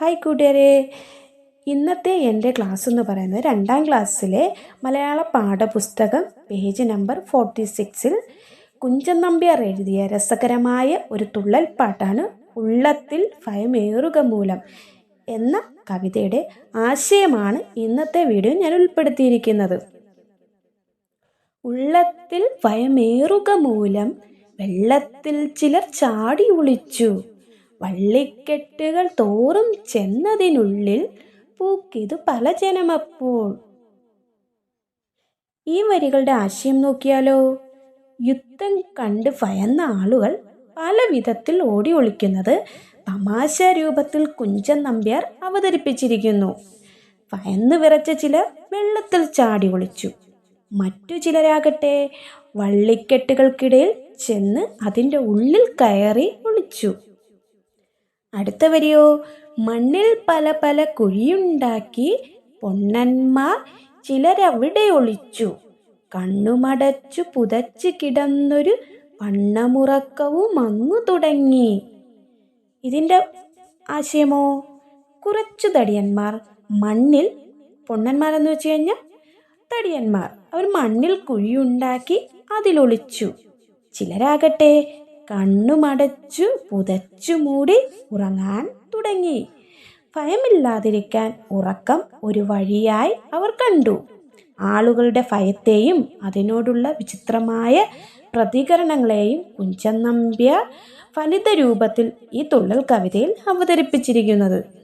Hi കൂട്ടുകാരെ. ഇന്നത്തെ എന്റെ ക്ലാസ് എന്ന് പറയുന്നത് രണ്ടാം ക്ലാസ്സിലെ മലയാള പാഠപുസ്തകം പേജ് നമ്പർ ഫോർട്ടി സിക്സിൽ കുഞ്ചൻ നമ്പ്യാർ എഴുതിയ രസകരമായ ഒരു തുള്ളൽ പാട്ടാണ് ഉള്ളത്തിൽ ഭയമേറുക മൂലം എന്ന കവിതയുടെ ആശയമാണ് ഇന്നത്തെ വീഡിയോ ഞാൻ ഉൾപ്പെടുത്തിയിരിക്കുന്നത്. ഉള്ളത്തിൽ ഭയമേറുക മൂലം വെള്ളത്തിൽ ചിലർ ചാടി ഒളിച്ചു. വള്ളിക്കെട്ടുകൾ തോറും ചെന്നതിനുള്ളിൽ പൂക്കിതു പല ജനമപ്പോൾ. ഈ വരികളുടെ ആശയം നോക്കിയാലോ? യുദ്ധം കണ്ട് ഭയന്ന ആളുകൾ പല വിധത്തിൽ ഓടി ഒളിക്കുന്നത് തമാശ രൂപത്തിൽ കുഞ്ചൻ നമ്പ്യാർ അവതരിപ്പിച്ചിരിക്കുന്നു. ഭയന്ന് വിറച്ച ചിലർ വെള്ളത്തിൽ ചാടി ഒളിച്ചു. മറ്റു ചിലരാകട്ടെ വള്ളിക്കെട്ടുകൾക്കിടയിൽ ചെന്ന് അതിന്റെ ഉള്ളിൽ കയറി ഒളിച്ചു. അടുത്ത വരിയോ മണ്ണിൽ പല പല കുഴിയുണ്ടാക്കി പൊണ്ണന്മാർ ചിലരവിടെ ഒളിച്ചു. കണ്ണുമടച്ചു പുതച്ച് കിടന്നൊരു വണ്ണമുറക്കവും അങ്ങു തുടങ്ങി. ഇതിന്റെ ആശയമോ? കുറച്ചു തടിയന്മാർ. മണ്ണിൽ പൊണ്ണന്മാരെന്ന് വെച്ച് കഴിഞ്ഞാൽ തടിയന്മാർ. അവർ മണ്ണിൽ കുഴിയുണ്ടാക്കി അതിലൊളിച്ചു. ചിലരാകട്ടെ കണ്ണുമടച്ചു പുതച്ചു മൂടി ഉറങ്ങാൻ തുടങ്ങി. ഭയമില്ലാതിരിക്കാൻ ഉറക്കം ഒരു വഴിയായി അവർ കണ്ടു. ആളുകളുടെ ഭയത്തെയും അതിനോടുള്ള വിചിത്രമായ പ്രതികരണങ്ങളെയും കുഞ്ചൻ നമ്പ്യ ഫലിത രൂപത്തിൽ ഈ തുള്ളൽ കവിതയിൽ അവതരിപ്പിച്ചിരിക്കുന്നത്.